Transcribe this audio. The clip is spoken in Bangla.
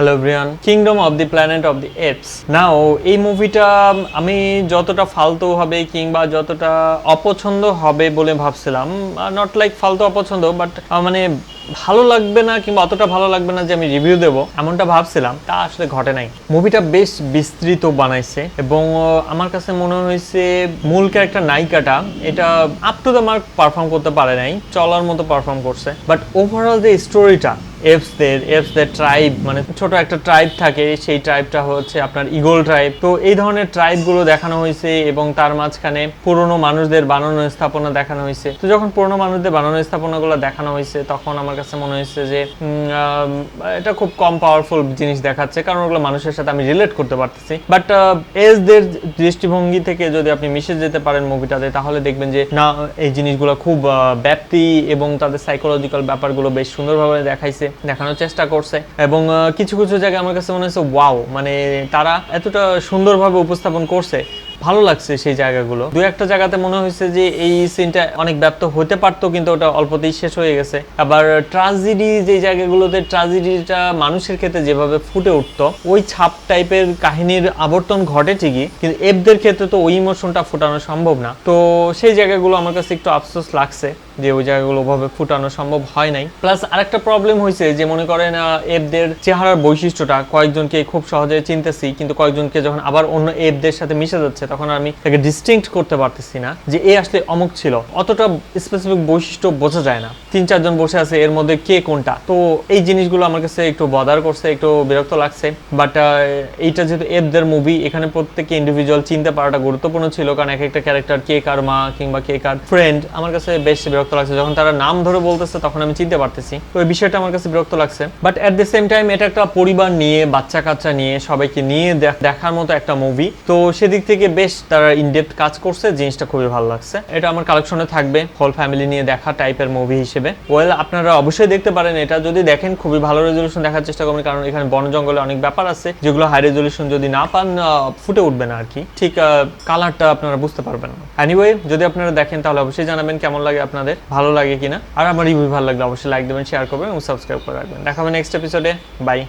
Hello Brian kingdom of the planet of the apes now এই মুভিটা আমি যতটা ফালতু হবে কিংবা যতটা অপছন্দ হবে বলে ভাবছিলাম নট লাইক ফালতু অপছন্দ বাট মানে ভালো লাগবে না কিংবা অতটা ভালো লাগবে না যে আমি রিভিউ দেব, এমনটা ভাবছিলাম, তা আসলে ঘটে নাই। মুভিটা বেশ বিস্তৃত বানাইছে এবং আমার কাছে মনে হয়েছে মূল ক্যারেক্টার নায়িকাটা, এটা up to the mark perform করতে পারে নাই, চলার মতো পারফর্ম করছে। বাট ওভারঅল যে স্টোরিটা এপসদের এপসদের ট্রাইব মানে ছোট একটা ট্রাইব থাকে, সেই ট্রাইবটা হচ্ছে আপনার ইগল ট্রাইব তো এই ধরনের ট্রাইবগুলো দেখানো হয়েছে এবং তার মাঝখানে পুরনো মানুষদের বানানো স্থাপনা দেখানো হয়েছে। তো যখন পুরনো মানুষদের বানানো স্থাপনাগুলো দেখানো হয়েছে, তখন আমার কাছে মনে হয়েছে যে এটা খুব কম পাওয়ারফুল জিনিস দেখাচ্ছে, কারণ ওগুলো মানুষের সাথে আমি রিলেট করতে পারতেছি। বাট এজদের দৃষ্টিভঙ্গি থেকে যদি আপনি মিশে যেতে পারেন মুভিটাতে তাহলে দেখবেন যে, না, এই জিনিসগুলো খুব ব্যাপ্তি এবং তাদের সাইকোলজিক্যাল ব্যাপারগুলো বেশ সুন্দরভাবে দেখাইছে, দেখানোর চেষ্টা করছে। এবং কিছু কিছু জায়গায় আমার কাছে মনে হচ্ছে ওয়াও মানে তারা এতটা সুন্দরভাবে উপস্থাপন করছে ভালো লাগছে সেই জায়গাগুলো। দু একটা জায়গাতে মনে হয়েছে যে এই সিনটা অনেক ব্যপ্ত হতে পারতো, কিন্তু ওটা অল্পতেই শেষ হয়ে গেছে। আবার ট্রাজেডি যে জায়গাগুলোতে ট্রাজেডিটা মানুষের ক্ষেত্রে যেভাবে ফুটে উঠতো, ওই ছাপ টাইপের কাহিনীর আবর্তন ঘটে ঠিকই, কিন্তু এফদের ক্ষেত্রে তো ওই ইমোশনটা ফোটানো সম্ভব না। তো সেই জায়গাগুলো আমার কাছে একটু আফসোস লাগছে। যে ওই জায়গাগুলো ওভাবে ফুটানো সম্ভব হয় নাই। প্লাস আরেকটা প্রবলেম হয়েছে যে মনে করেন আহ, এফদের চেহারার বৈশিষ্ট্যটা কয়েকজনকে খুব সহজে চিনতেছি কিন্তু কয়েকজনকে যখন আবার অন্য এফদের সাথে মিশে যাচ্ছে তখন আমি তাকে ডিস্টিংক্ট করতে পারতেছি না যে এ আসলে অমুক ছিল। অতটা স্পেসিফিক বৈশিষ্ট্য বোঝা যায় না। তিন চারজন বসে আছে এর মধ্যে কে কোনটা? তো এই জিনিসগুলো আমার কাছে একটু বদার করছে একটু বিরক্ত লাগছে। বাট এইটা যেহেতু এফদের মুভি এখানে প্রত্যেকে ইন্ডিভিজুয়াল চিনতে পারাটা গুরুত্বপূর্ণ ছিল কারণ এক একটা ক্যারেক্টার কে কার মা কিংবা কে কার ফ্রেন্ড আমার কাছে বেশ বিরক্ত লাগছে। যখন তারা নাম ধরে বলতেছে, তখন আমি চিনতে পারতেছি। তো এই বিষয়টা আমার কাছে বিরক্ত লাগছে। But at the same time এটা একটা পরিবার নিয়ে বাচ্চা কাচ্চা নিয়ে, সবাইকে নিয়ে দেখার মতো একটা মুভি তো সেদিক থেকে বেশ তারা ইনডেপথ কাজ করছে, জিনিসটা খুবই ভালো লাগছে। এটা আমার কালেকশনে থাকবে হোল ফ্যামিলি নিয়ে দেখা টাইপের মুভি হিসেবে। ওয়েল আপনারা অবশ্যই দেখতে পারেন এটা। যদি দেখেন, খুবই ভালো রেজলিউশন দেখার চেষ্টা করবেন, কারণ এখানে বন জঙ্গলে অনেক ব্যাপার আছে, যেগুলো হাই রেজলিউশন যদি না পান ফুটে উঠবে না আর কি ঠিক কালারটা আপনারা বুঝতে পারবেন না। এনিওয়ে যদি আপনারা দেখেন, তাহলে অবশ্যই জানাবেন কেমন লাগে আপনাদের ভালো লাগে কিনা। আর আমার রিভিউ ভালো লাগলে অবশ্যই লাইক দেবেন শেয়ার করবেন এবং সাবস্ক্রাইব করে রাখবেন। দেখাবেন নেক্সট এপিসোডে বাই